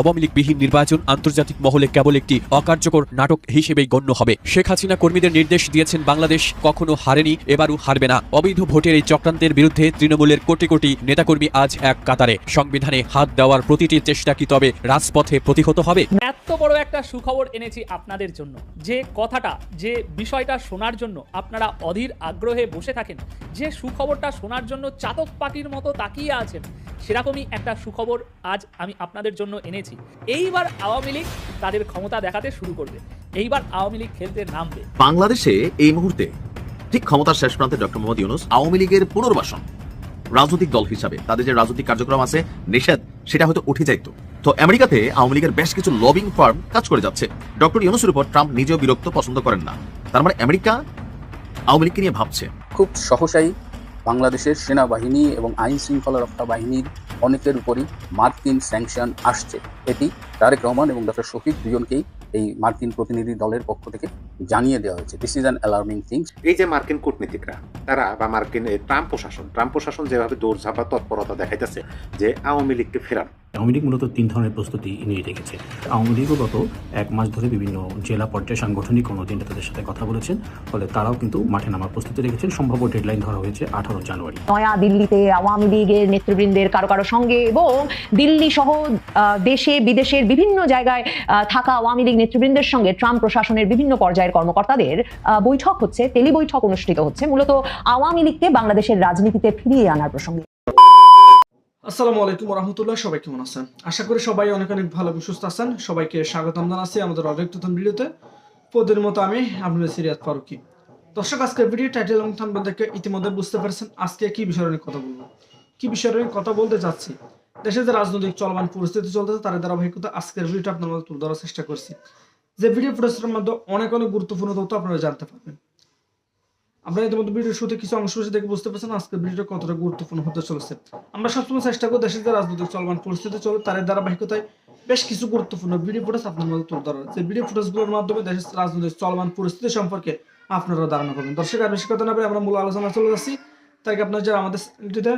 আওয়ামী লীগবিহীন নির্বাচন আন্তর্জাতিক মহলে কেবল একটি অকার্যকর নাটক হিসেবেই গণ্য হবে। শেখ হাসিনা কর্মীদের নির্দেশ দিয়েছেন বাংলাদেশ কখনো হারেনি, এবারও হারবে না। অবৈধ ভোটের এই চক্রান্তের বিরুদ্ধে তৃণমূলের কোটি কোটি নেতাকর্মী আজ এক কাতারে। সংবিধানে হাত দেওয়ার প্রতিটি চেষ্টা কি তবে রাজপথে প্রতিহত হবে? এত বড় একটা সুখবর এনেছি আপনাদের জন্য। যে কথাটা, যে বিষয়টা শোনার জন্য আপনারা অধীর আগ্রহে বসে থাকেন, যে সুখবরটা শোনার জন্য চাতক পাখির মতো তাকিয়ে আছেন, সেরকমই একটা সুখবর আজ আমি আপনাদের জন্য এনেছি। এইবার আওয়ামী লীগ তাদের ক্ষমতা দেখাতে শুরু করবে। এইবার আওয়ামী লীগ খেলতে নামবে। বাংলাদেশে এই মুহূর্তে ঠিক ক্ষমতার শেষ প্রান্তে ডক্টর মোহাম্মদ ইউনুস আওয়ামী লীগের পুনর্বাসন রাজনৈতিক দল হিসাবে। তাদের যে রাজনৈতিক কার্যক্রম আছে নিষেধ সেটা হয়তো উঠে যাইতো। তো আমেরিকাতে আওয়ামী লীগের বেশ কিছু লবিং ফার্ম কাজ করে যাচ্ছে। ডক্টর ইউনুসের উপর ট্রাম্প নিজেও বিরক্ত পছন্দ করেন না। তার মানে আমেরিকা আওয়ামী লীগকে নিয়ে ভাবছে। খুব সহসাই বাংলাদেশের সেনাবাহিনী এবং আইন শৃঙ্খলা রক্ষা বাহিনীর অনেকের উপরই মার্কিন স্যাংশন আসছে। এটি তারেক রহমান এবং ডক্টর শফিক দুজনকেই এই মার্কিন প্রতিনিধি দলের পক্ষ থেকে জানিয়ে দেওয়া হয়েছে। This is an alarming things এই যে মার্কিন কূটনীতিকরা তারা বা মার্কিন ট্রাম্প প্রশাসন ট্রাম্প প্রশাসন যেভাবে দৌড়ঝাঁপা তৎপরতা দেখাইতেছে যে আওয়ামী লীগকে ফেরান। আওয়ামী লীগ মূলত তিন ধরনের প্রস্তুতি নিয়ে রেখেছে। আওয়ামী লীগও গত এক মাস ধরে বিভিন্ন জেলা পর্যায়ে সাংগঠনিক অনুদিন তাদের সাথে কথা বলেছেন ফলে তারাও কিন্তু মাঠে নামার প্রস্তুতি রেখেছেন। সম্ভাব্য ডেডলাইন ধরা হয়েছে আঠারো জানুয়ারি। নয়া দিল্লিতে আওয়ামী লীগের নেতৃবৃন্দের কারও কারও সঙ্গে এবং দিল্লি সহ আহ, দেশে বিদেশের বিভিন্ন জায়গায় থাকা আওয়ামী লীগ নেতৃবৃন্দের সঙ্গে ট্রাম্প প্রশাসনের বিভিন্ন পর্যায়ের কর্মকর্তাদের বৈঠক হচ্ছে টেলি বৈঠক অনুষ্ঠিত হচ্ছে, মূলত আওয়ামী লীগকে বাংলাদেশের রাজনীতিতে ফিরিয়ে আনার প্রসঙ্গে। আসসালামু আলাইকুম রহমতুল্লাহ সবাই কেমন আছেন? আশা করি সবাই অনেক অনেক ভালো এবং সুস্থ আছেন। সবাইকে স্বাগতম জানাচ্ছি আমাদের অনেক নতুন ভিডিওতে। প্রতিদিন মতো আমি আপনাদের সিরিয়াত ফারুকি। দর্শক, আজকে ভিডিও টাইটেল এবং থাম্বনেল দেখে ইতিমধ্যে বুঝতে পারছেন আজকে কি বিষয় নিয়ে কথা বলব। কি বিষয় নিয়ে কথা বলতে চাচ্ছি? দেশে যে রাজনৈতিক চলমান পরিস্থিতি চলতেছে, তার ধারাবাহিকতা আজকের ভিডিওটা আপনার মধ্যে তুলে ধরার চেষ্টা করছি। যে ভিডিও ফুটেজটার মধ্যে অনেক অনেক গুরুত্বপূর্ণ তথ্য আপনারা জানতে পারবেন। আপনারা ইতিমধ্যে ভিডিওর শুরুতে কিছু অংশ দেখে বুঝতে পারছেন আজকের ভিডিওটা কতটা গুরুত্বপূর্ণ হতে চলেছে। আমরা সবসময় চেষ্টা করি দেশের যে রাজনৈতিক চলমান পরিস্থিতি চলে তার ধারাবাহিকতায় বেশ কিছু গুরুত্বপূর্ণ ভিডিও ফুটেজ আপনার মধ্যে তুলে ধরা যে ভিডিও ফুটেজগুলোর মাধ্যমে দেশের রাজনৈতিক চলমান পরিস্থিতি সম্পর্কে আপনারা ধারণা করবেন। দর্শক, আর বেশি কথা না আমরা মূল আলোচনা চলে যাচ্ছি। তাই আপনার যারা আমাদের চ্যানেলটিতে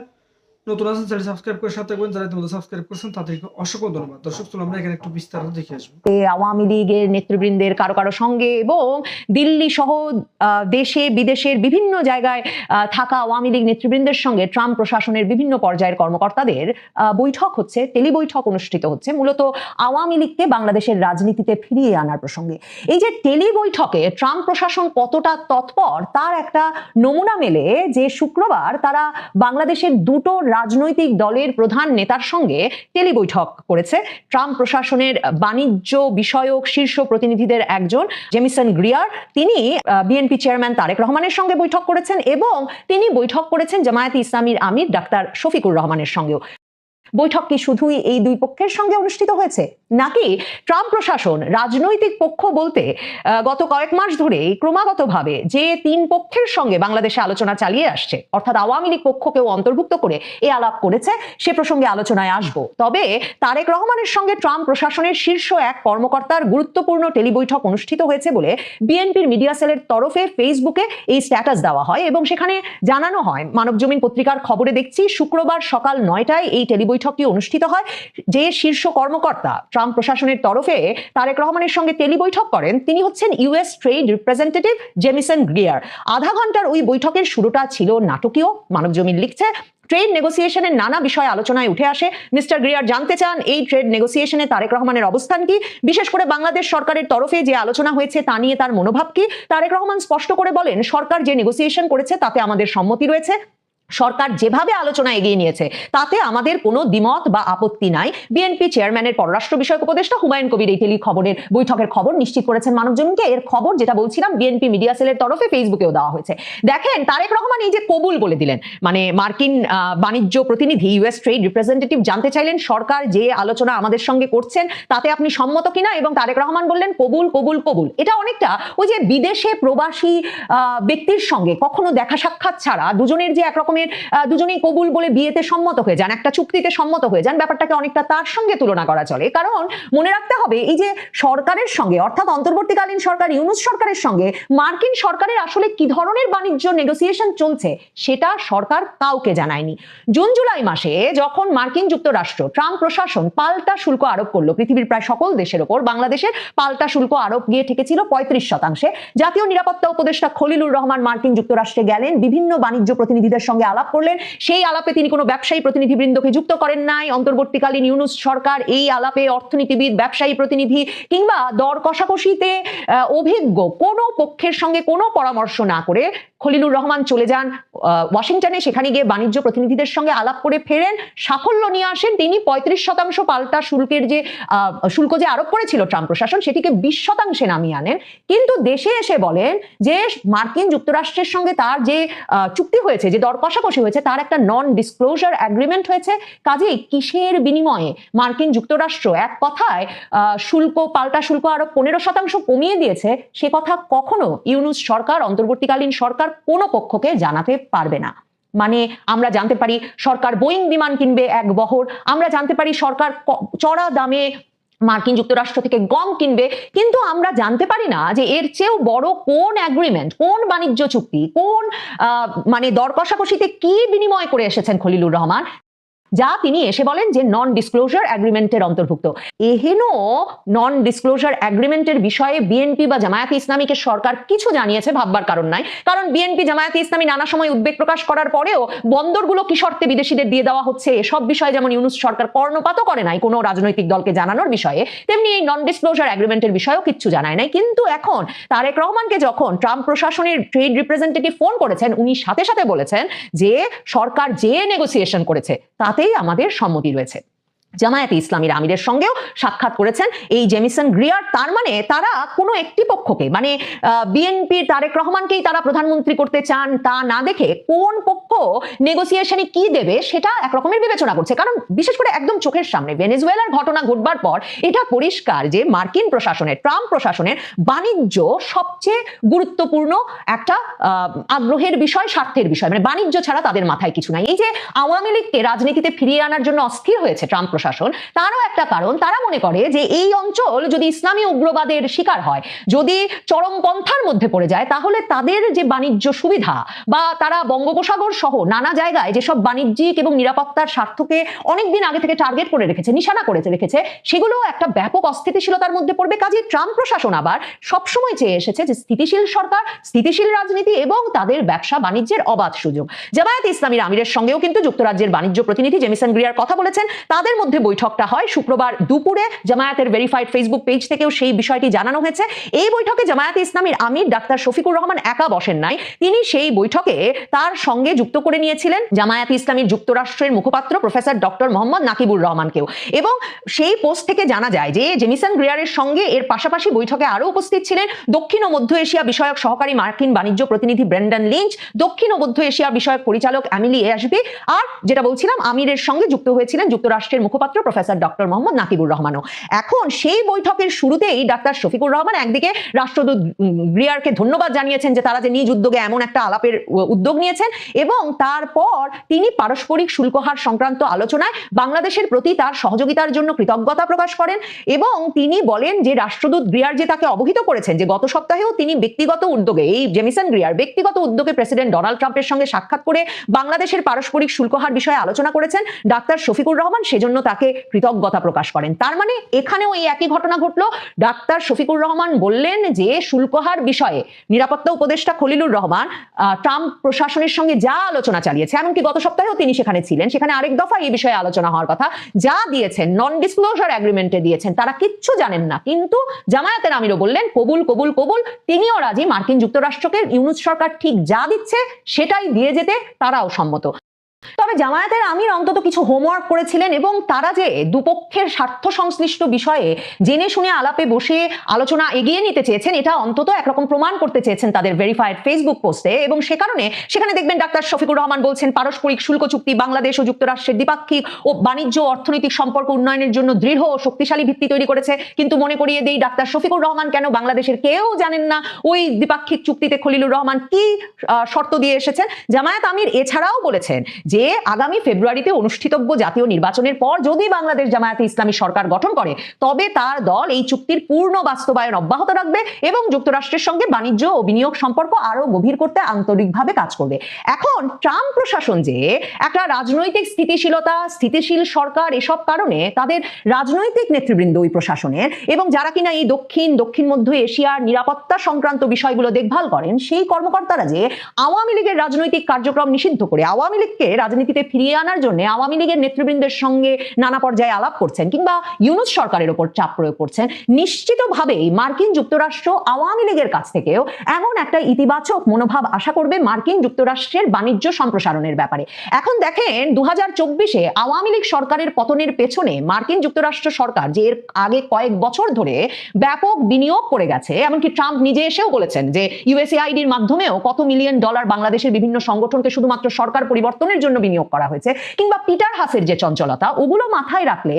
নতুন আছেন চ্যানেল সাবস্ক্রাইব করে সাথে থাকবেন। যারা ইতিমধ্যে সাবস্ক্রাইব করছেন, তাদেরকে অসংখ্য ধন্যবাদ। দর্শক চলো আমরা এখানে একটু বিস্তারিত দেখে আসব। আওয়ামী লীগের নেতৃবৃন্দের কারও কারও সঙ্গে এবং দিল্লি সহ দেশে, বিদেশের বিভিন্ন জায়গায় থাকা আওয়ামী লীগ নেতৃবৃন্দের সঙ্গে ট্রাম্প প্রশাসনের বিভিন্ন পর্যায়ের কর্মকর্তাদের বৈঠক হচ্ছে টেলি বৈঠক অনুষ্ঠিত হচ্ছে। মূলত আওয়ামী লীগকে বাংলাদেশের রাজনীতিতে ফিরিয়ে আনার প্রসঙ্গে। এই যে টেলি বৈঠকে ট্রাম্প প্রশাসন কতটা তৎপর, তার একটা নমুনা মেলে যে শুক্রবার তারা বাংলাদেশের দুটো রাজনৈতিক দলের প্রধান নেতার সঙ্গে টেলি বৈঠক করেছে। ট্রাম্প প্রশাসনের বাণিজ্য বিষয়ক শীর্ষ প্রতিনিধিদের একজন, জেমিসন গ্রিয়ার। তিনি বিএনপি চেয়ারম্যান তারেক রহমানের সঙ্গে বৈঠক করেছেন এবং তিনি বৈঠক করেছেন জামায়াতে ইসলামীর আমির ডাক্তার শফিকুর রহমানের সঙ্গেও। বৈঠক কি শুধুই এই দুই পক্ষের সঙ্গে অনুষ্ঠিত হয়েছে? নাকি ট্রাম্প প্রশাসন, রাজনৈতিক পক্ষ বলতে গত কয়েক মাস ধরে ক্রমাগতভাবে যে তিন পক্ষের সঙ্গে বাংলাদেশে আলোচনা চালিয়ে আসছে, অর্থাৎ আওয়ামী লীগ পক্ষকেও অন্তর্ভুক্ত করে এ আলাপ করেছে, সে প্রসঙ্গে আলোচনায় আসব। তবে তারেক রহমানের সঙ্গে ট্রাম্প প্রশাসনের শীর্ষ এক কর্মকর্তার গুরুত্বপূর্ণ টেলিবৈঠক অনুষ্ঠিত হয়েছে বলে বিএনপির মিডিয়া সেলের তরফে ফেসবুকে এই স্ট্যাটাস দেওয়া হয় এবং সেখানে জানানো হয়, মানবজমিন পত্রিকার খবরে দেখছি, শুক্রবার সকাল নয়টায় এই টেলি বৈঠকটি অনুষ্ঠিত হয়। যে শীর্ষ কর্মকর্তা ট্রাম্প প্রশাসনের তরফে তারেক রহমানের সঙ্গে টেলি বৈঠক করেন, তিনি হচ্ছেন US trade representative Jamieson Greer. আধা ঘণ্টার ওই বৈঠকের শুরুটা ছিল নাটকীয়, মানবজমিন লিখছে। ট্রেড নেগোসিয়েশনের নানা বিষয় আলোচনায় উঠে আসে। মিস্টার গ্রিয়ার জানতে চান, এই ট্রেড নেগোসিয়েশনে তারেক রহমানের অবস্থান কি? বিশেষ করে বাংলাদেশ সরকারের তরফে যে আলোচনা হয়েছে, তা নিয়ে তার মনোভাব কি? তারেক রহমান স্পষ্ট করে বলেন, সরকার যে নেগোসিয়েশন করেছে, তাতে আমাদের সম্মতি রয়েছে। সরকার যেভাবে আলোচনা এগিয়ে নিয়েছে, তাতে আমাদের কোনো দ্বিমত বা আপত্তি নাই। বিএনপি চেয়ারম্যানের পররাষ্ট্র বিষয়ক উপদেষ্টা হুমায়ুন কবির এই টেলি খবরের বৈঠকের খবর নিশ্চিত করেছেন মানবজমিনকে। এর খবর যেটা বলছিলাম, বিএনপি মিডিয়া সেলের তরফে ফেসবুকেও দেওয়া হয়েছে। দেখেন, তারেক রহমান এই যে কবুল বলে দিলেন মানে মার্কিন বাণিজ্য প্রতিনিধি ইউএস ট্রেড রিপ্রেজেন্টেটিভ জানতে চাইলেন, সরকার যে আলোচনা আমাদের সঙ্গে করছেন, তাতে আপনি সম্মত কিনা? এবং তারেক রহমান বললেন, কবুল কবুল কবুল। এটা অনেকটা ওই যে বিদেশে প্রবাসী ব্যক্তির সঙ্গে কখনো দেখা সাক্ষাৎ ছাড়া দুজনের যে একরকমের আহ, দুজনেই কবুল বলে বিয়েতে সম্মত হয়ে যান একটা চুক্তিতে সম্মত হয়ে যান ব্যাপারটাকে অনেকটা তার সঙ্গে তুলনা করা চলে। কারণ মনে রাখতে হবে এই যে সরকারের সঙ্গে অর্থাৎ অন্তর্বর্তীকালীন সরকার ইউনুস সরকারের সঙ্গে মার্কিন সরকারের আসলে কি ধরনের বাণিজ্য নেগোসিয়েশন চলছে সেটা সরকার কাউকে জানায়নি। জুন জুলাই মাসে যখন মার্কিন যুক্তরাষ্ট্র ট্রাম্প প্রশাসন পাল্টা শুল্ক আরোপ করল পৃথিবীর প্রায় সকল দেশের ওপর বাংলাদেশের পাল্টা শুল্ক আরোপ গিয়ে ঠেকেছিল পঁয়ত্রিশ শতাংশে। জাতীয় নিরাপত্তা উপদেষ্টা খলিলুর রহমান মার্কিন যুক্তরাষ্ট্রে গেলেন বিভিন্ন বাণিজ্য প্রতিনিধিদের সঙ্গে আলাপ করলেন। সেই আলাপে তিনি কোনো ব্যবসায়ী প্রতিনিধিবৃন্দকে যুক্ত করেন নাই। অন্তর্বর্তীকালীন ইউনুস সরকার এই আলাপে অর্থনীতিবিদ, ব্যবসায়ী প্রতিনিধি কিংবা দর কষাকষিতে অভিজ্ঞ কোনো পক্ষের সঙ্গে কোনো পরামর্শ না করে খলিলুর রহমান চলে যান ওয়াশিংটনে। সেখানে গিয়ে বাণিজ্য প্রতিনিধিদের সঙ্গে আলাপ করে ফেরেন। সাফল্য নিয়ে আসেন তিনি। পঁয়ত্রিশ শতাংশ পাল্টা শুল্কের যে শুল্ক যে আরোপ করেছিল ট্রাম্প প্রশাসন, সেটিকে বিশ শতাংশে নামিয়ে আনেন। কিন্তু দেশে এসে বলেন যে, মার্কিন যুক্তরাষ্ট্রের সঙ্গে তার যে চুক্তি হয়েছে, যে দর কষাকষি হয়েছে, তার একটা নন ডিসক্লোজার অ্যাগ্রিমেন্ট হয়েছে। কাজেই কিসের বিনিময়ে মার্কিন যুক্তরাষ্ট্র এক কথায় শুল্ক, পাল্টা শুল্ক আরও পনেরো শতাংশ কমিয়ে দিয়েছে, সে কথা কখনো ইউনুস সরকার, অন্তর্বর্তীকালীন সরকার কোনো পক্ষকে জানাতে পারবে না। মানে আমরা জানতে পারি সরকার বোয়িং বিমান কিনবে এক বহর, আমরা জানতে পারি সরকার চড়া দামে মার্কিন যুক্তরাষ্ট্র থেকে গম কিনবে, কিন্তু আমরা জানতে পারি না যে এর চেয়েও বড় কোন অ্যাগ্রিমেন্ট কোন বাণিজ্য চুক্তি, কোন মানে দর কষাকষিতে কি বিনিময় করে এসেছেন খলিলুর রহমান। যা তিনি এসে বলেন যে নন ডিসক্লোজার অ্যাগ্রিমেন্টের অন্তর্ভুক্ত। এহেন নন ডিসক্লোজার অ্যাগ্রিমেন্টের বিষয়ে বিএনপি বা জামায়াতে ইসলামীকে সরকার কিছু জানিয়েছে ভাববার কারণ নাই। কারণ বিএনপি জামায়াতে ইসলামী নানা সময় উদ্বেগ প্রকাশ করার পরেও বন্দরগুলো কি শর্তে বিদেশিদের দিয়ে দেওয়া হচ্ছে, এসব বিষয়ে যেমন ইউনুস সরকার কর্ণপাতও করে নাই কোনো রাজনৈতিক দলকে জানানোর বিষয়ে, তেমনি এই নন ডিসক্লোজার অ্যাগ্রিমেন্টের বিষয়েও কিচ্ছু জানায় নাই। কিন্তু এখন তারেক রহমানকে যখন ট্রাম্প প্রশাসনের ট্রেড রিপ্রেজেন্টেটিভ ফোন করেছেন, উনি সাথে সাথে বলেছেন যে সরকার যে নেগোসিয়েশন করেছে তাতেই আমাদের সম্মতি রয়েছে। জামায়াতে ইসলামীর আমিরের সঙ্গেও সাক্ষাৎ করেছেন এই জেমিসন গ্রিয়ার। তার মানে তারা কোনো একটি পক্ষকে মানে বিএনপির তারেক রহমানকেই তারা প্রধানমন্ত্রী করতে চান তা না দেখে কোন পক্ষ নেগোসিয়েশনে কি দেবে সেটা একরকমের বিবেচনা করছে। কারণ বিশেষ করে একদম চোখের সামনে ভেনেজুয়েলার ঘটনা ঘটবার পর এটা পরিষ্কার যে মার্কিন প্রশাসনের, ট্রাম্প প্রশাসনের বাণিজ্য সবচেয়ে গুরুত্বপূর্ণ একটা আগ্রহের বিষয়, স্বার্থের বিষয়। মানে বাণিজ্য ছাড়া তাদের মাথায় কিছু নাই। এই যে আওয়ামী লীগকে রাজনীতিতে ফিরিয়ে আনার জন্য অস্থির হয়েছে ট্রাম্প প্রশাসন, তারও একটা কারণ, তারা মনে করে যে এই অঞ্চল যদি ইসলামী উগ্রবাদের শিকার হয়, যদি চরমপন্থার মধ্যে পড়ে যায়, তাহলে তাদের যে বাণিজ্য সুবিধা বা তারা বঙ্গোপসাগর সহ নানা জায়গায় যেসব বাণিজ্যিক এবং নিরাপত্তার স্বার্থকে অনেকদিন আগে থেকে টার্গেট করে রেখেছে, নিশানা করেছে, রেখেছে সেগুলো একটা ব্যাপক অস্থিতিশীলতার মধ্যে পড়বে। কাজে ট্রাম্প প্রশাসন আবার সবসময় চেয়ে এসেছে যে স্থিতিশীল সরকার, স্থিতিশীল রাজনীতি এবং তাদের ব্যবসা বাণিজ্যের অবাধ সুযোগ। জামায়াত ইসলামীর আমিরের সঙ্গেও কিন্তু যুক্তরাজ্যের বাণিজ্য প্রতিনিধি জেমিসন গ্রিয়ার কথা বলেছেন, তাদের মধ্যে বৈঠকটা হয়। শুক্রবার দুপুরে জামায়াতের ভেরিফাইড ফেসবুক পেজ থেকেও সেই বিষয়টি জানানো হয়েছে। এই বৈঠকে জামায়াতে ইসলামীর আমির ডাক্তার শফিকুর রহমান একা বসেন নাই। তিনি সেই বৈঠকে তার সঙ্গে যুক্ত করে নিয়েছিলেন জামায়াতে ইসলামীর যুক্তরাষ্ট্রের মুখপাত্র প্রফেসর ডক্টর মোহাম্মদ নাকিবুর রহমানকেও। এবং সেই পোস্ট থেকে জানা যায় যে জেমিসন গ্রিয়ারের সঙ্গে এর পাশাপাশি বৈঠকে আরও উপস্থিত ছিলেন দক্ষিণ ও মধ্য এশিয়া বিষয়ক সহকারী মার্কিন বাণিজ্য প্রতিনিধি ব্রেন্ডন লিঞ্চ, দক্ষিণ ও মধ্য এশিয়া বিষয়ক পরিচালক অ্যামিলি এসবি আর যেটা বলছিলাম, আমিরের সঙ্গে যুক্ত হয়েছিলেন যুক্তরাষ্ট্রের মুখপাত্র প্রফেসর ডক্টর মোহাম্মদ নাকিবুর রহমানও। এখন সেই বৈঠকের শুরুতেই ডাক্তার শফিকুর রহমান একদিকে রাষ্ট্রদূত গ্রিয়ারকে ধন্যবাদ জানিয়েছেন যে তারা যে নিজ উদ্যোগে এমন একটা আলাপের উদ্যোগ নিয়েছেন এবং তারপর তিনি পারস্পরিক শুল্ক হার সংক্রান্ত আলোচনায় বাংলাদেশের প্রতি তার সহযোগিতার জন্য কৃতজ্ঞতা প্রকাশ করেন এবং তিনি বলেন যে রাষ্ট্রদূত গ্রিয়ার যে তাকে অবহিত করেছেন যে গত সপ্তাহেও তিনি ব্যক্তিগত উদ্যোগে, এই জেমিসন গ্রিয়ার ব্যক্তিগত উদ্যোগে প্রেসিডেন্ট ডোনাল্ড ট্রাম্পের সঙ্গে সাক্ষাৎ করে বাংলাদেশের পারস্পরিক শুল্ক হার বিষয়ে আলোচনা করেছেন ডাক্তার শফিকুর রহমান। সেজন্য তাকে কৃতজ্ঞতা প্রকাশ করেন। তার মানে এখানেও এই একই ঘটনা ঘটলো। ডাক্তার শফিকুর রহমান বললেন যে, শুল্কহার বিষয়ে নিরাপত্তা উপদেষ্টা খলিলুর রহমান ট্রাম্প প্রশাসনের সঙ্গে যা আলোচনা চালিয়েছে, এমনকি গত সপ্তাহেও তিনি সেখানে ছিলেন। সেখানে আরেক দফা এই বিষয়ে আলোচনা হওয়ার কথা যা দিয়েছেন নন ডিসক্লোজার অ্যাগ্রিমেন্টে দিয়েছেন, তারা কিচ্ছু জানেন না। কিন্তু জামায়াতের আমিরও বললেন, কবুল কবুল কবুল। তিনিও রাজি, মার্কিন যুক্তরাষ্ট্রকে ইউনুস সরকার ঠিক যা দিচ্ছে সেটাই দিয়ে যেতে তারাও সম্মত। তবে জামায়াতের আমির অন্তত কিছু হোমওয়ার্ক করেছিলেন এবং তারা যে দুপক্ষের স্বার্থ সংশ্লিষ্ট বিষয়ে জেনে শুনে আলাপে বসে আলোচনা এগিয়ে নিতে চেয়েছেন, এটা অন্তত একরকম প্রমাণ করতে চেয়েছেন তাদের ভেরিফাইড ফেসবুক পোস্টে এবং সে কারণে সেখানে দেখবেন ডাক্তার শফিকুর রহমান বলছেন, পারস্পরিক শুল্ক চুক্তি, বাংলাদেশ ও যুক্তরাষ্ট্রের দ্বিপাক্ষিক ও বাণিজ্য অর্থনৈতিক সম্পর্ক উন্নয়নের জন্য দৃঢ় ও শক্তিশালী ভিত্তি তৈরি করেছে। কিন্তু মনে করিয়ে দেই, ডাক্তার শফিকুর রহমান কেন বাংলাদেশের কেউ জানেন না? ওই দ্বিপাক্ষিক চুক্তিতে খলিলুর রহমান কি শর্ত দিয়ে এসেছেন? জামায়াত আমির এছাড়াও বলেছেন যে আগামী ফেব্রুয়ারিতে অনুষ্ঠিতব্য জাতীয় নির্বাচনের পর যদি বাংলাদেশ জামায়াতে ইসলামী সরকার গঠন করে, তবে তার দল এই চুক্তির পূর্ণ বাস্তবায়ন অব্যাহত রাখবে এবং যুক্তরাষ্ট্রের সঙ্গে বাণিজ্য ও বিনিয়োগ সম্পর্ক আরও গভীর করতে আন্তরিকভাবে কাজ করবে। এখন ট্রাম্প প্রশাসন যে একটা রাজনৈতিক স্থিতিশীলতা, স্থিতিশীল সরকার এসব কারণে তাদের রাজনৈতিক নেতৃবৃন্দ ওই প্রশাসনের এবং যারা কিনা এই দক্ষিণ দক্ষিণ মধ্য এশিয়ার নিরাপত্তা সংক্রান্ত বিষয়গুলো দেখভাল করেন, সেই কর্মকর্তারা যে আওয়ামী লীগের রাজনৈতিক কার্যক্রম নিষিদ্ধ করে, আওয়ামী লীগকে রাজনীতিতে ফিরিয়ে আনার জন্য আওয়ামী লীগের নেতৃবৃন্দের সঙ্গে নানা পর্যায়ে আলাপ করছেন কিংবা ইউনুস সরকারের ওপর চাপ প্রয়োগ করছেন, নিশ্চিতভাবেই মার্কিন যুক্তরাষ্ট্র আওয়ামী লীগের কাছ থেকেও এমন একটা ইতিবাচক মনোভাব আশা করবে মার্কিন যুক্তরাষ্ট্রের বাণিজ্য সম্প্রসারণের ব্যাপারে। এখন দেখেন দু হাজার চব্বিশে আওয়ামী লীগ সরকারের পতনের পেছনে মার্কিন যুক্তরাষ্ট্র সরকার যে এর আগে কয়েক বছর ধরে ব্যাপক বিনিয়োগ করে গেছে, এমনকি ট্রাম্প নিজে এসেও বলেছেন যে ইউএসএআইডির মাধ্যমেও কত মিলিয়ন ডলার বাংলাদেশের বিভিন্ন সংগঠনকে শুধুমাত্র সরকার পরিবর্তনের জন্য বিনিয়োগ করা হয়েছে, কিংবা পিটার হাসের যে চঞ্চলতা, ওগুলো মাথায় রাখলে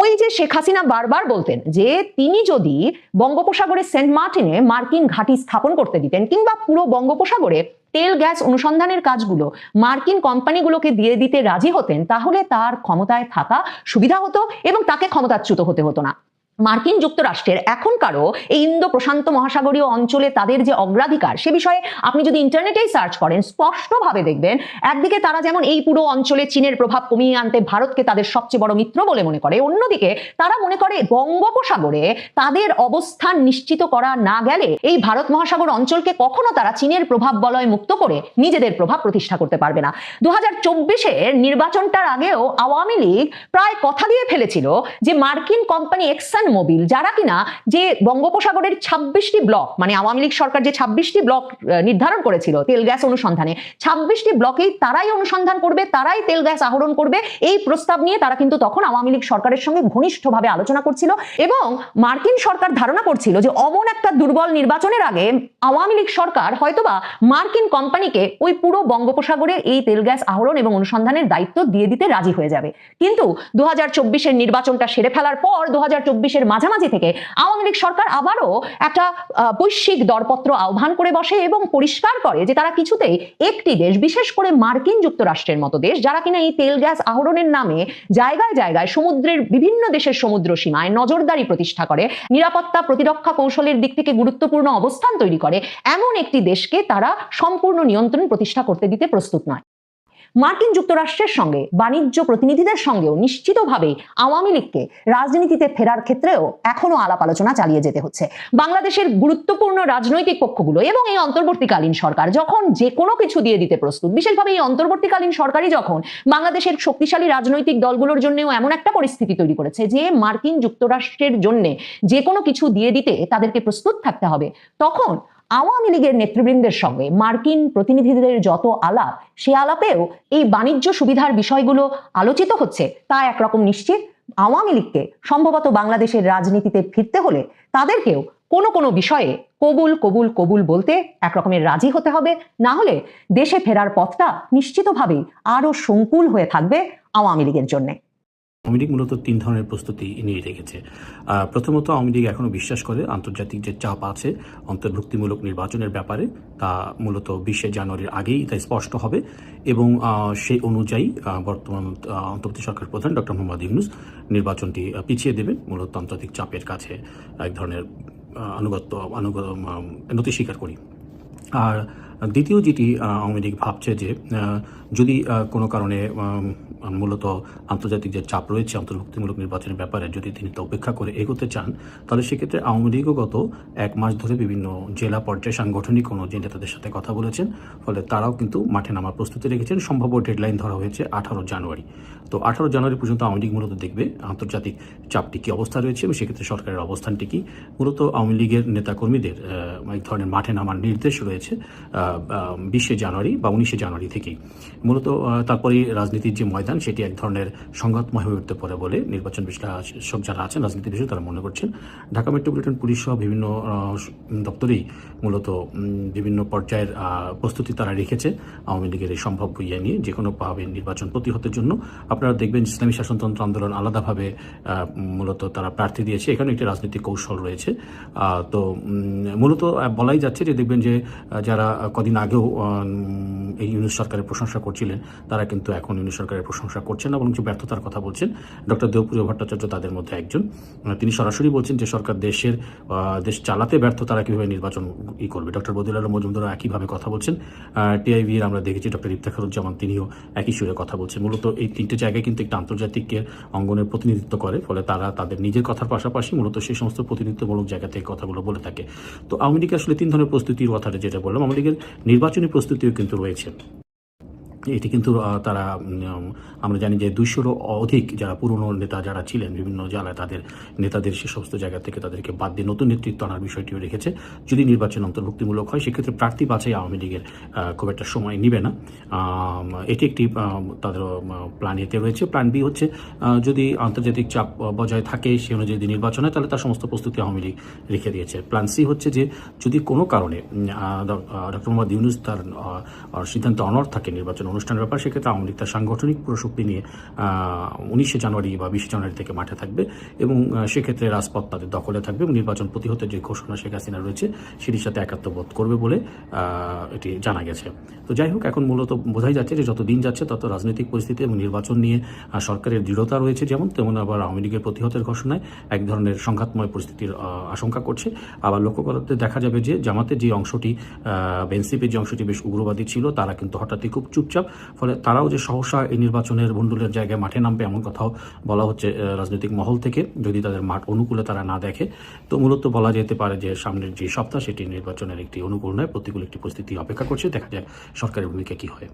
ওই যে শেখ হাসিনা বারবার বলতেন যে তিনি যদি বঙ্গোপসাগরের সেন্ট মার্টিনে মার্কিন ঘাঁটি স্থাপন করতে দিতেন, কিংবা পুরো বঙ্গোপসাগরে তেল, গ্যাস অনুসন্ধানের কাজগুলো মার্কিন কোম্পানিগুলোকে দিয়ে দিতে রাজি হতেন, তাহলে তার ক্ষমতায় থাকা সুবিধা হতো এবং তাকে ক্ষমতাচ্যুত হতে হতো না। মার্কিন যুক্তরাষ্ট্রের এখনকারও এই ইন্দো প্রশান্ত মহাসাগরীয় অঞ্চলে তাদের যে অগ্রাধিকার, সে বিষয়ে আপনি যদি ইন্টারনেটেই সার্চ করেন, স্পষ্টভাবে দেখবেন একদিকে তারা যেমন এই পুরো অঞ্চলে চীনের প্রভাব কমিয়ে আনতে ভারতকে তাদের সবচেয়ে বড় মিত্র বলে মনে করে, অন্যদিকে তারা মনে করে বঙ্গোপসাগরে তাদের অবস্থান নিশ্চিত করা না গেলে এই ভারত মহাসাগর অঞ্চলকে কখনো তারা চীনের প্রভাব বলয় মুক্ত করে নিজেদের প্রভাব প্রতিষ্ঠা করতে পারবে না। দু হাজার চব্বিশের নির্বাচনটার আগেও আওয়ামী লীগ প্রায় কথা দিয়ে ফেলেছিল যে মার্কিন কোম্পানি এক্সন মোবিল, যারা কিনা যে বঙ্গোপসাগরের ছাব্বিশটি ব্লক মানে আওয়ামী লীগ সরকার যে ছাব্বিশটি ব্লক নির্ধারণ করেছিল তেল গ্যাস অনুসন্ধানে, ছাব্বিশটি ব্লকেই তারাই অনুসন্ধান করবে, তারাই তেল গ্যাস আহরণ করবে, এই প্রস্তাব নিয়ে তারা কিন্তু তখন আওয়ামী লীগ সরকারের সঙ্গে ঘনিষ্ঠভাবে আলোচনা করছিল এবং মার্কিন সরকার ধারণা করছিল যে অমন একটা দুর্বল নির্বাচনের আগে আওয়ামী লীগ সরকার হয়তোবা মার্কিন কোম্পানিকে ওই পুরো বঙ্গোপসাগরে এই তেল গ্যাস আহরণ এবং অনুসন্ধানের দায়িত্ব দিয়ে দিতে রাজি হয়ে যাবে। কিন্তু দু হাজার নির্বাচনটা সেরে ফেলার পর দু হাজার চব্বিশ চব্বিশের মাঝামাঝি থেকে আওয়ামী লীগ সরকার আবারও একটা বৈশ্বিক দরপত্র আহ্বান করে বসে এবং পরিষ্কার করে যে তারা কিছুতেই একটি দেশ, বিশেষ করে মার্কিন যুক্তরাষ্ট্রের মতো দেশ, যারা কিনা এই তেল গ্যাস আহরণের নামে জায়গায় জায়গায় সমুদ্রের বিভিন্ন দেশের সমুদ্র সীমায় নজরদারি প্রতিষ্ঠা করে, নিরাপত্তা প্রতিরক্ষা কৌশলের দিক থেকে গুরুত্বপূর্ণ অবস্থান তৈরি করে, এমন একটি দেশকে তারা সম্পূর্ণ নিয়ন্ত্রণ প্রতিষ্ঠা করতে দিতে প্রস্তুত নয়। মার্কিন যুক্তরাষ্ট্রের সঙ্গে বাণিজ্য প্রতিনিধিদের সঙ্গেও নিশ্চিতভাবেই আওয়ামী লীগকে রাজনীতিতে ফেরার ক্ষেত্রেও এখনও আলাপ আলোচনা চালিয়ে যেতে হচ্ছে। বাংলাদেশের গুরুত্বপূর্ণ রাজনৈতিক পক্ষগুলো এবং এই অন্তর্বর্তীকালীন সরকার যখন যে কোনো কিছু দিয়ে দিতে প্রস্তুত, বিশেষভাবে এই অন্তর্বর্তীকালীন সরকারই যখন বাংলাদেশের শক্তিশালী রাজনৈতিক দলগুলোর জন্যও এমন একটা পরিস্থিতি তৈরি করেছে যে মার্কিন যুক্তরাষ্ট্রের জন্য যে কোনো কিছু দিয়ে দিতে তাদেরকে প্রস্তুত থাকতে হবে, তখন আওয়ামী লীগের নেতৃবৃন্দের সঙ্গে মার্কিন প্রতিনিধিদের যত আলাপ, সে আলাপেও এই বাণিজ্য সুবিধার বিষয়গুলো আলোচিত হচ্ছে। তা একরকম নিশ্চিত, আওয়ামী লীগকে সম্ভবত বাংলাদেশের রাজনীতিতে ফিরতে হলে তাদেরকেও কোনো কোনো বিষয়ে কবুল কবুল কবুল বলতে একরকমের রাজি হতে হবে। না হলে দেশে ফেরার পথটা নিশ্চিতভাবেই আরও সংকুল হয়ে থাকবে আওয়ামী লীগের জন্যে। আওয়ামী লীগ মূলত তিন ধরনের প্রস্তুতি নিয়ে রেখেছে। প্রথমত আওয়ামী লীগ এখনও বিশ্বাস করে আন্তর্জাতিক যে চাপ আছে, অন্তর্ভুক্তিমূলক নির্বাচনের ব্যাপারে, তা মূলত বিশে জানুয়ারির আগেই তা স্পষ্ট হবে এবং সেই অনুযায়ী বর্তমান অন্তর্বর্তী সরকার প্রধান ডক্টর মোহাম্মদ ইউনুস নির্বাচনটি পিছিয়ে দেবেন মূলত আন্তর্জাতিক চাপের কাছে, এক ধরনের আনুগত্য আনুগত নতি স্বীকার করি। আর দ্বিতীয় যেটি আওয়ামী লীগ ভাবছে যে যদি কোনো কারণে মূলত আন্তর্জাতিক যে চাপ রয়েছে, অন্তর্ভুক্তিমূলক নির্বাচনের ব্যাপারে যদি তিনি তা উপেক্ষা করে এগোতে চান, তাহলে সেক্ষেত্রে আওয়ামী লীগও গত এক মাস ধরে বিভিন্ন জেলা পর্যায়ে সাংগঠনিক অনুযায়ী নেতাদের সাথে কথা বলেছেন, ফলে তারাও কিন্তু মাঠে নামার প্রস্তুতি রেখেছেন। সম্ভাব্য ডেডলাইন ধরা হয়েছে আঠারো জানুয়ারি। তো আঠারো জানুয়ারি পর্যন্ত আওয়ামী লীগ মূলত দেখবে আন্তর্জাতিক চাপটি কী অবস্থা রয়েছে এবং সেক্ষেত্রে সরকারের অবস্থানটি কি। মূলত আওয়ামী লীগের নেতাকর্মীদের এক ধরনের মাঠে নামার নির্দেশ রয়েছে। বিশে জানুয়ারি বা উনিশে জানুয়ারি থেকেই। মূলত তারপরে রাজনীতির যে ময়দান, সেটি এক ধরনের সংঘাতময় হয়ে উঠতে পারে বলে নির্বাচন বিশ্লেষক যারা আছেন রাজনীতি বিষয়ে তারা মনে করছেন। ঢাকা মেট্রোপলিটন পুলিশ সহ বিভিন্ন দপ্তরেই মূলত বিভিন্ন পর্যায়ের প্রস্তুতি তারা রেখেছে আওয়ামী লীগের এই সম্ভাব্য ইয়ে নিয়ে যে কোনোভাবে নির্বাচন প্রতিহতের জন্য। আপনারা দেখবেন, ইসলামী শাসনতন্ত্র আন্দোলন আলাদাভাবে মূলত তারা প্রার্থী দিয়েছে। এখানে একটি রাজনৈতিক কৌশল রয়েছে। তো মূলত বলাই যাচ্ছে যে দেখবেন যে যারা কদিন আগেও এই ইউনিট সরকারের প্রশংসা করছিলেন। তারা কিন্তু এখন ইউনিট সরকারের প্রশংসা করছেন না যে ব্যর্থতার কথা বলছেন। ডক্টর দেবপ্রিয় ভট্টাচার্য তাদের মধ্যে একজন। তিনি সরাসরি বলছেন যে, সরকার দেশের দেশ চালাতে ব্যর্থ, তারা কীভাবে নির্বাচন ই করবে? ডক্টর বদিল আলম মজুমদারও একইভাবে কথা বলছেন। টিআইভি এর আমরা দেখেছি ডক্টর ইফতেখারুজ্জামান তিনিও একই সুরে কথা বলছেন। মূলত এই তিনটে জায়গায় কিন্তু একটা আন্তর্জাতিক অঙ্গনের প্রতিনিধিত্ব করে, ফলে তারা তাদের নিজের কথার পাশাপাশি মূলত সেই সমস্ত প্রতিনিধিত্বমূলক জায়গা থেকে কথাগুলো বলে থাকে। তো আওয়ামী আসলে তিন ধরনের প্রস্তুতির কথাটা যেটা বললাম, আওয়ামী লীগের নির্বাচনী প্রস্তুতিও কিন্তু রয়েছে। এটি কিন্তু তারা আমরা জানি যে দুইশোরও অধিক যারা পুরনো নেতা যারা ছিলেন, বিভিন্ন জেলায় তাদের নেতাদের সে সমস্ত জায়গা থেকে তাদেরকে বাদ দিয়ে নতুন নেতৃত্ব আনার বিষয়টিও রেখেছে। যদি নির্বাচন অন্তর্ভুক্তিমূলক হয়, সেক্ষেত্রে প্রার্থী বাছাই আওয়ামী লীগের খুব একটা সময় নিবে না। এটি একটি তাদের প্ল্যান এতে রয়েছে। প্ল্যান বি হচ্ছে যদি আন্তর্জাতিক চাপ বজায় থাকে সে অনুযায়ী যদি নির্বাচন হয়, তাহলে তার সমস্ত প্রস্তুতি আওয়ামী লীগ রেখে দিয়েছে। প্ল্যান সি হচ্ছে যে, যদি কোনো কারণে ডক্টর মোহাম্মদ ইউনুস তার সিদ্ধান্ত অনর থাকে নির্বাচন অনুষ্ঠানের ব্যাপার, সেক্ষেত্রে আওয়ামী লীগ তার সাংগঠনিক প্রশক্তি নিয়ে উনিশে জানুয়ারি বা বিশে জানুয়ারি থেকে মাঠে থাকবে এবং সেক্ষেত্রে রাজপথ তাদের দখলে থাকবে এবং নির্বাচন প্রতিহতের যে ঘোষণা শেখ হাসিনা রয়েছে, সেটির সাথে একাত্মবোধ করবে বলে এটি জানা গেছে। তো যাই হোক, এখন মূলত বোঝাই যাচ্ছে যে যত দিন যাচ্ছে তত রাজনৈতিক পরিস্থিতি এবং নির্বাচন নিয়ে সরকারের দৃঢ়তা রয়েছে যেমন, তেমন আবার আওয়ামী লীগের প্রতিহতের ঘোষণায় এক ধরনের সংঘাতময় পরিস্থিতির আশঙ্কা করছে। আবার লক্ষ্য করতে দেখা যাবে যে জামাতের যে অংশটি এনসিপির যে অংশটি বেশ উগ্রবাদী ছিল, তারা কিন্তু হঠাৎই খুব চুপচাপ ফলে তারাও যে সহসা এই নির্বাচনের বন্ডুলের জায়গায় মাঠে নামবে এমন কথাও বলা হচ্ছে রাজনৈতিক মহল থেকে। যদি তাদের মাঠ অনুকূলে তারা না দেখে, তো মূলত বলা যেতে পারে যে সামনের যে সপ্তাহ সেটি নির্বাচনের একটি অনুকূল নয়, প্রতিকূল একটি পরিস্থিতি অপেক্ষা করছে। দেখা যায় সরকারের ভূমিকা কি হয়।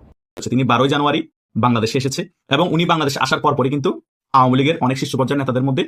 তিনি বারোই জানুয়ারি বাংলাদেশে এসেছে এবং উনি বাংলাদেশে আসার পরপরই কিন্তু আওয়ামী লীগের অনেক শীর্ষ পর্যায়ের নেতাদের মধ্যে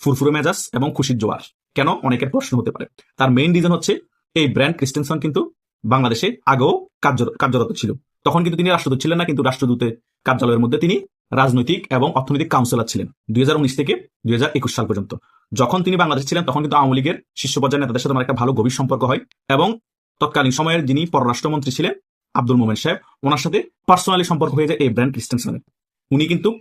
ফুরফুরে মেজাজ এবং খুশির জোয়ার। কেন? অনেকের প্রশ্ন হতে পারে। তার মেইন রিজন হচ্ছে এই ব্র্যান্ড ক্রিস্টেনসন কিন্তু বাংলাদেশে আগেও কার্য- কার্যরত ছিল। তখন কিন্তু তিনি রাষ্ট্রদূত ছিলেন না, কিন্তু রাষ্ট্রদূতের কার্যালয়ের মধ্যে তিনি রাজনৈতিক এবং অর্থনৈতিক কাউন্সিলর ছিলেন, দুই হাজার উনিশ থেকে দুই হাজার একুশ সাল পর্যন্ত। যখন তিনি বাংলাদেশে ছিলেন, তখন কিন্তু আওয়ামী লীগের শীর্ষ পর্যায়ের নেতাদের সাথে আমার একটা ভালো গভীর সম্পর্ক হয় এবং তৎকালীন সময়ের যিনি পররাষ্ট্রমন্ত্রী ছিলেন আব্দুল মোমেন সাহেব, ওনার সাথে পার্সোনালি সম্পর্ক হয়ে যায় এই ব্র্যান্ড ক্রিস্টেনসনের। উনি কিন্তু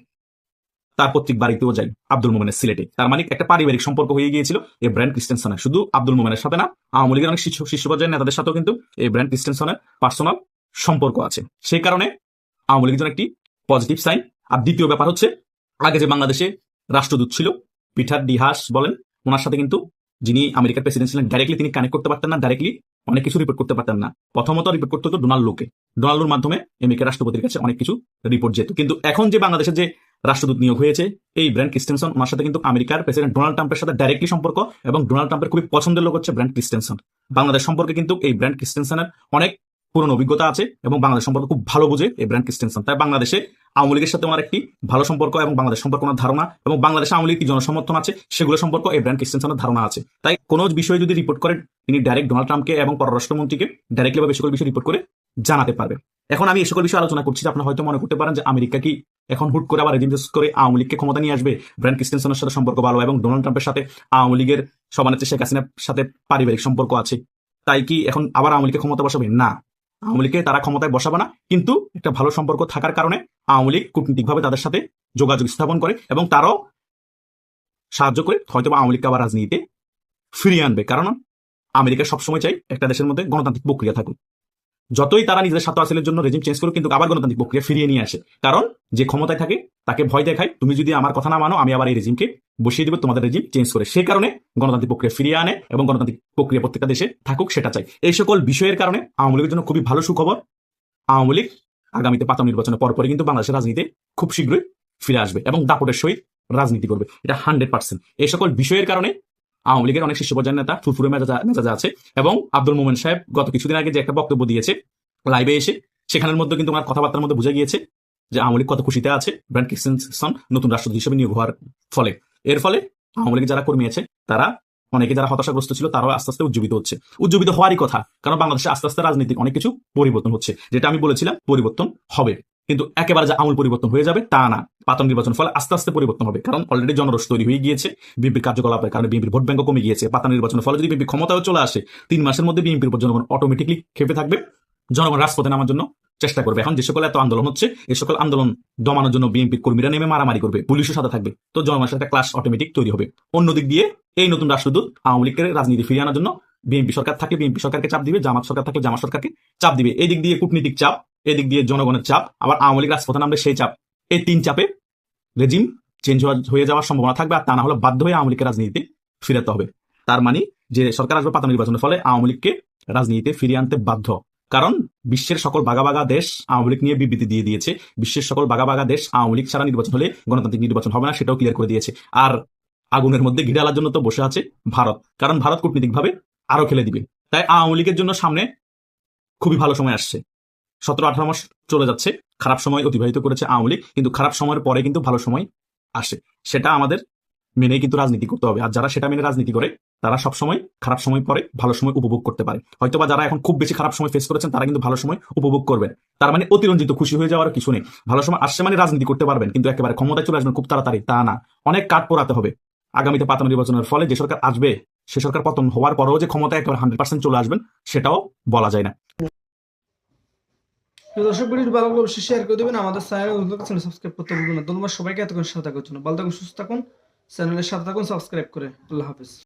তার পৈতৃক বাড়িতেও যাই আব্দুল মোমেনের সিলেটে। তার মানে একটা পারিবারিক সম্পর্ক হয়ে গিয়েছিল এই ব্র্যান্ড ক্রিস্টেনসনের শুধু আব্দুল মোমেনের সাথে না, আওয়ামী লীগের অনেক শীর্ষ শীর্ষ পর্যায়ের নেতাদের সাথেও কিন্তু এই ব্র্যান্ড ক্রিস্টেনসনের পার্সোনাল সম্পর্ক আছে। সেই কারণে আওয়ামী লীগের জন্য একটি পজিটিভ সাইন আর দ্বিতীয় ব্যাপার হচ্ছে, আগে যে বাংলাদেশে রাষ্ট্রদূত ছিল, পিঠার ডিহাস বলেন, ওনার সাথে কিন্তু যিনি আমেরিকার প্রেসিডেন্ট ছিলেন ডাইরেক্টলি তিনি কানেক্ট করতে পারতেন না ডাইরেক্টলি অনেক কিছু রিপোর্ট করতে পারতেন না। প্রথমত রিপোর্ট করতে হতো ডোনাল্ড লোকে। ডোনাল্ডোর মাধ্যমে আমেরিকা রাষ্ট্রপতির কাছে অনেক কিছু রিপোর্ট যেত। কিন্তু এখন যে বাংলাদেশের যে রাষ্ট্রদূত নিয়োগ হয়েছে। এই ব্র্যান্ড ক্রিস্টেনসন ওনার সাথে কিন্তু আমেরিকার প্রেসিডেন্ট ডোনাল্ড ট্রাম্পের সাথে ডাইরেক্টলি সম্পর্ক এবং ডোনাল্ড ট্রাম্পের খুবই পছন্দের লোক হচ্ছে ব্র্যান্ড ক্রিস্টেনসন। বাংলাদেশ সম্পর্কে কিন্তু এই ব্র্যান্ড ক্রিস্টেনসনের অনেক পুরনো অভিজ্ঞতা আছে এবং বাংলাদেশ সম্পর্কে খুব ভালো বোঝে এই ব্র্যান্ড ক্রিস্টেনসন। তাই বাংলাদেশে আওয়ামী লীগের সাথে ওনার একটি ভালো সম্পর্ক এবং বাংলাদেশ সম্পর্কে ওনার ধারণা এবং বাংলাদেশে আওয়ামী লীগ জনসমর্থন আছে সেগুলো সম্পর্কে এই ব্র্যান্ড ক্রিস্টেনসনের ধারণা আছে। তাই কোনো বিষয়ে যদি রিপোর্ট করেন, তিনি ডাইরেক্ট ডোনাল্ড ট্রাম্পকে এবং পররাষ্ট্রমন্ত্রীকে ডাইরেক্টলি বা বেশি করে বিষয় রিপোর্ট করে জানাতে পারবে এখন আমি এই সকল বিষয়ে আলোচনা করছি আপনারা হয়তো মনে করতে পারেন যে আমেরিকা কি এখন হুট করে আবার রেজিম করে আওয়ামী লীগকে ক্ষমতা নিয়ে আসবে। ব্র্যান্ড ক্রিস্টেনসনের সাথে সম্পর্ক ভালো এবং ডোনাল্ড ট্রাম্পের সাথে আওয়ামী লীগের সমানেত্রী শেখ হাসিনার সাথে পারিবারিক সম্পর্ক আছে। তাই কি এখন আবার আওয়ামী লীগকে ক্ষমতা বসাবে? না। আওয়ামী লীগকে তারা ক্ষমতায় বসাবে না, কিন্তু একটা ভালো সম্পর্ক থাকার কারণে আওয়ামী লীগ কূটনীতিকভাবে তাদের সাথে যোগাযোগ স্থাপন করে এবং তারাও সাহায্য করে হয়তো বা আওয়ামী লীগকে আবার রাজনীতিতে ফিরিয়ে আনবে। কারণ আমেরিকা সবসময় চাই একটা দেশের মধ্যে গণতান্ত্রিক প্রক্রিয়া থাকুক। যতই তারা নিজেদের স্বার্থ হাসিলের জন্য রেজিম চেঞ্জ করুক, কিন্তু আবার গণতান্ত্রিক প্রক্রিয়া ফিরিয়ে নিয়ে আসে। কারণ যে ক্ষমতায় থাকে, তাকে ভয় দেখায়, তুমি যদি আমার কথা না মানো, আমি আবার এই রেজিমকে বসিয়ে দেবো, তোমাদের রেজিম চেঞ্জ করে। সেই কারণে গণতান্ত্রিক প্রক্রিয়া ফিরিয়ে আনে এবং গণতান্ত্রিক প্রক্রিয়া প্রত্যেকটা দেশে থাকুক, সেটা চাই। এই সকল বিষয়ের কারণে আওয়ামী লীগের জন্য খুবই ভালো সুখবর। আওয়ামী লীগ আগামীতে পাতাম নির্বাচনের পরপরই কিন্তু বাংলাদেশের রাজনীতিতে খুব শীঘ্রই ফিরে আসবে এবং দাপটের সহিত রাজনীতি করবে। এটা হান্ড্রেড পার্সেন্ট এই সকল বিষয়ের কারণে আওয়ামী লীগের অনেক শীর্ষ পর্যায়ের নেতা, ফুরফুরে মেজাজা আছে এবং আব্দুল মোমেন সাহেব গত কিছুদিন আগে যে একটা বক্তব্য দিয়েছে লাইভে এসে, সেখানের মধ্যে কিন্তু ওনার কথাবার্তার মধ্যে বোঝা গিয়েছে যে আওয়ামী কত খুশিতে আছে। ব্র্যান্ড ক্রিস্টেনসন নতুন রাষ্ট্রপতি হিসেবে নিয়োগ হওয়ার ফলে। এর ফলে আওয়ামী লীগের যারা কর্মী আছে, তারা অনেকে যারা হতাশাগ্রস্ত ছিল, তারাও আস্তে আস্তে উজ্জীবিত হচ্ছে। উজ্জীবিত হওয়ারই কথা, কারণ বাংলাদেশে আস্তে আস্তে রাজনীতিক অনেক কিছু পরিবর্তন হচ্ছে। যেটা আমি বলেছিলাম, পরিবর্তন হবে। কিন্তু একেবারে যে আমূল পরিবর্তন হয়ে যাবে তা না। পাতন নির্বাচন ফলে আস্তে আস্তে পরিবর্তন হবে। কারণ অলরেডি জনরস তৈরি হয়ে গিয়েছে, বিএনপির কার্যকলাপের কারণে বিএনপির ভোট ব্যাংক কমে গিয়েছে। পাতা নির্বাচনের ফলে যদি বিএনপি ক্ষমতায় চলে আসে, তিন মাসের মধ্যে বিএনপির উপর জনগণ অটোমেটিকলি খেপে থাকবে। জনগণ রাজপথে নামার জন্য চেষ্টা করবে। এখন যে সকল এত আন্দোলন হচ্ছে এই সকল আন্দোলন দমানোর জন্য বিএনপির কর্মীরা নেমে মারামারি করবে। পুলিশের সাথে থাকবে। তো জনগণের সাথে ক্লাস অটোমেটিক তৈরি হবে। অন্যদিক দিয়ে এই নতুন রাষ্ট্রদূত আওয়ামী লীগের রাজনীতি ফিরিয়ে আনার জন্য বিএনপি সরকার থাকলে বিএনপি সরকারকে চাপ দিবে, জামাত সরকার থাকলে জামাত সরকারকে চাপ দিবে। এই দিক দিয়ে কূটনীতিক চাপ, এদিক দিয়ে জনগণের চাপ, আবার আওয়ামী লীগ রাজপথে নামবে সেই চাপ। এই তিন চাপে রেজিম চেঞ্জ হয়ে যাওয়ার সম্ভাবনা থাকবে, আর তা না হলে বাধ্য হয়ে আওয়ামী লীগের রাজনীতিতে ফিরাতে হবে। তার মানে যে সরকার আসবে পাতা নির্বাচনের ফলে আওয়ামী লীগকে রাজনীতিতে ফিরিয়ে আনতে বাধ্য। কারণ বিশ্বের সকল বাগা বাগা দেশ আওয়ামী লীগ নিয়ে বিবৃতি দিয়ে দিয়েছে। বিশ্বের সকল বাগা বাগা দেশ আওয়ামী লীগ ছাড়া নির্বাচন হলে গণতান্ত্রিক নির্বাচন হবে না, সেটাও ক্লিয়ার করে দিয়েছে। আর আগুনের মধ্যে ঘিরালার জন্য তো বসে আছে ভারত। কারণ ভারত কূটনীতিকভাবে আরও খেলে দিবে। তাই আওয়ামী লীগের জন্য সামনে খুবই ভালো সময় আসছে। সতেরো আঠারো মাস চলে যাচ্ছে, খারাপ সময় অতিবাহিত করেছে আওয়ামী লীগ, কিন্তু খারাপ সময়ের পরে কিন্তু ভালো সময় আসে সেটা আমাদের মেনে কিন্তু রাজনীতি করতে হবে, আর যারা সেটা মেনে রাজনীতি করে, তারা সব সময় খারাপ সময় পরে ভালো সময় উপভোগ করতে পারে। হয়তোবা যারা এখন খুব বেশি খারাপ সময় ফেস করেছেন, তারা কিন্তু ভালো সময় উপভোগ করবেন। তার মানে অতিরঞ্জিত, খুশি হয়ে যাওয়ার কিছু নেই। ভালো সময় আসছে মানে রাজনীতি করতে পারবেন, কিন্তু একেবারে ক্ষমতায় চলে আসবেন খুব তাড়াতাড়ি, তা না। অনেক কাঠ পোড়াতে হবে। আগামীতে পাতা নির্বাচনের ফলে যে সরকার আসবে সে সরকার পতন হওয়ার পরেও যে ক্ষমতা একেবারে হান্ড্রেড পার্সেন্ট চলে আসবেন, সেটাও বলা যায় না। দর্শক, ভিডিওটি ভালো লাগলে অবশ্যই শেয়ার করে দেবেন। আমাদের চ্যানেল সাবস্ক্রাইব করতে ভুলবেন না। ধন্যবাদ সবাইকে, এতক্ষণ সাথে থাকার জন্য। ভালো থাকুন, সুস্থ থাকুন। চ্যানেলের সাথে থাকুন সাবস্ক্রাইব করে। আল্লাহ হাফিজ।